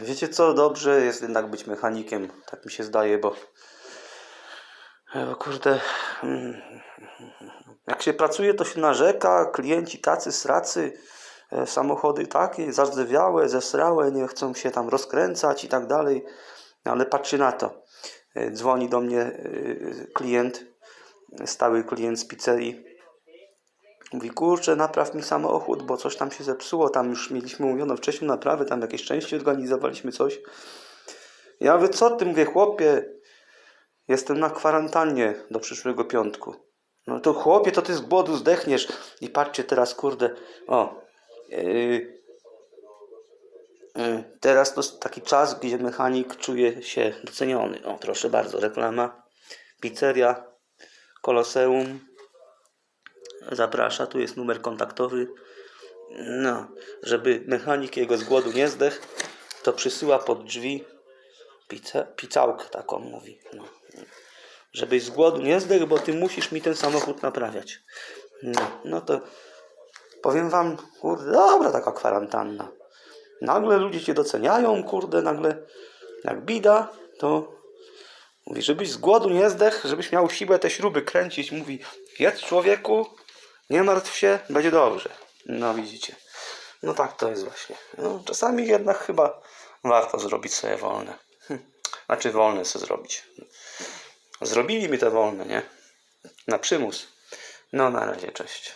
Wiecie co, dobrze jest jednak być mechanikiem, tak mi się zdaje, bo, bo kurde, mm, jak się pracuje, to się narzeka, klienci tacy, sracy, e, samochody takie, zardzewiałe, zesrałe, nie chcą się tam rozkręcać i tak dalej, ale patrzcie na to, E, dzwoni do mnie e, klient, stały klient z pizzerii, Mówi, kurczę, napraw mi samochód, bo coś tam się zepsuło, tam już mieliśmy umówioną wcześniej naprawę, tam jakieś części organizowaliśmy coś. Ja mówię, co ty, mówię, chłopie, jestem na kwarantannie do przyszłego piątku. No to chłopie, to ty z głodu zdechniesz. I patrzcie teraz, kurde, o, yy, yy, teraz to taki czas, gdzie mechanik czuje się doceniony. O, proszę bardzo, reklama, pizzeria, koloseum, zaprasza, tu jest numer kontaktowy. No, żeby mechanik jego z głodu nie zdechł, to przysyła pod drzwi pizzę, pizzałkę taką mówi. No. Żebyś z głodu nie zdechł, bo ty musisz mi ten samochód naprawiać. No, no to powiem wam, kurde, dobra taka kwarantanna. Nagle ludzie cię doceniają, kurde, nagle jak bida, to mówi, żebyś z głodu nie zdechł, żebyś miał siłę te śruby kręcić. Mówi, jedz człowieku, nie martw się, będzie dobrze. No widzicie. No tak to jest właśnie. No, czasami jednak chyba warto zrobić sobie wolne. Hm. Znaczy wolne sobie zrobić. Zrobili mi te wolne, nie? Na przymus. No na razie, cześć.